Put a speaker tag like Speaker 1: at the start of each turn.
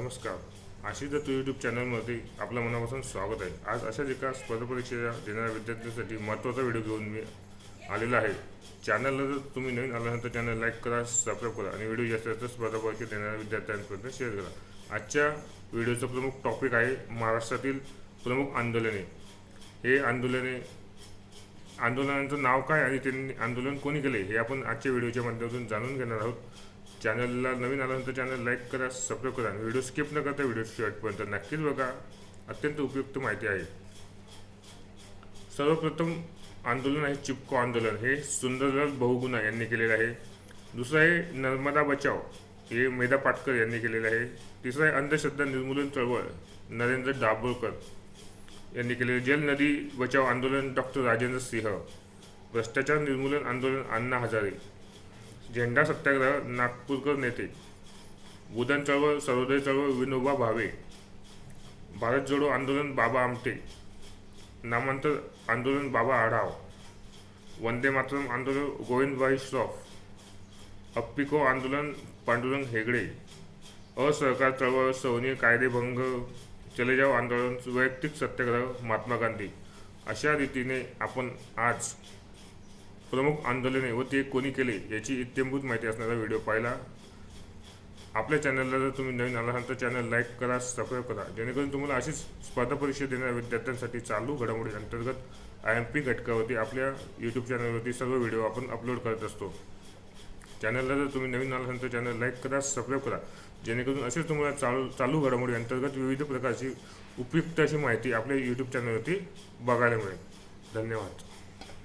Speaker 1: नमस्कार. आशिष दत्त यूट्यूब चॅनलमध्ये आपलं मनापासून स्वागत आहे. आज अशाच एका स्पर्धा परीक्षा देणाऱ्या विद्यार्थ्यांसाठी महत्त्वाचा व्हिडिओ घेऊन मी आलेला आहे. चॅनलला जर तुम्ही नवीन आल्यानंतर चॅनल लाईक करा सबस्क्राईब करा आणि व्हिडिओ जास्त जास्त स्पर्धा परीक्षा देणाऱ्या विद्यार्थ्यांपर्यंत शेअर करा. आजच्या व्हिडिओचं प्रमुख टॉपिक आहे महाराष्ट्रातील प्रमुख आंदोलने. हे आंदोलने आंदोलनाचं नाव काय आणि त्यांनी आंदोलन कोणी केले हे आपण आजच्या व्हिडिओच्या माध्यमातून जाणून घेणार आहोत. चॅनलला नवीन आल्यानंतर चॅनल लाईक करा सबस्क्राईब करा आणि व्हिडिओ स्किप न करता व्हिडिओ शेवटपर्यंत नक्कीच बघा. अत्यंत उपयुक्त माहिती आहे. सर्वप्रथम आंदोलन आहे चिपको आंदोलन. हे सुंदरलाल बहुगुणा यांनी केलेलं आहे. दुसरं आहे नर्मदा बचाव. हे मेधा पाटकर यांनी केलेलं आहे. तिसरं आहे अंधश्रद्धा निर्मूलन चळवळ. नरेंद्र दाभोळकर यांनी केलेलं जल नदी बचाव आंदोलन डॉक्टर राजेंद्र सिंह. भ्रष्टाचार निर्मूलन आंदोलन अण्णा हजारे. झेंडा सत्याग्रह नागपूरकर नेते. उदन चळवळ सर्वोदय चळवळ विनोबा भावे. भारत जोडो आंदोलन बाबा आमटे. नामांतर आंदोलन बाबा आढाव. वंदे मातरम आंदोलन गोविंदबाई श्रॉफ. अप्पिको आंदोलन पांडुरंग हेगडे. असहकार चळवळ सवनीय कायदेभंग चले जाव आंदोलन वैयक्तिक सत्याग्रह महात्मा गांधी. अशा रीतीने आपण आज प्रमुख आंदोलने व ते कोणी केले याची इत्यंभूत माहिती असणारा व्हिडिओ पाहिला. आपल्या चॅनलला जर तुम्ही नवीन आला असाल तर चॅनल लाईक करा सबस्क्राईब करा. जेणेकरून तुम्हाला अशीच स्पर्धा परीक्षा देणाऱ्या विद्यार्थ्यांसाठी चालू घडामोडी अंतर्गत आय एम पी घटकावरती आपल्या यूट्यूब चॅनलवरती सर्व व्हिडिओ आपण अपलोड करत असतो. चॅनलला जर तुम्ही नवीन आला असाल तर चॅनल लाईक करा सबस्क्राईब करा. जेणेकरून असेच तुम्हाला चालू चालू घडामोडी अंतर्गत विविध प्रकारची उपयुक्त अशी माहिती आपल्या यूट्यूब चॅनलवरती बघायला मिळेल. धन्यवाद.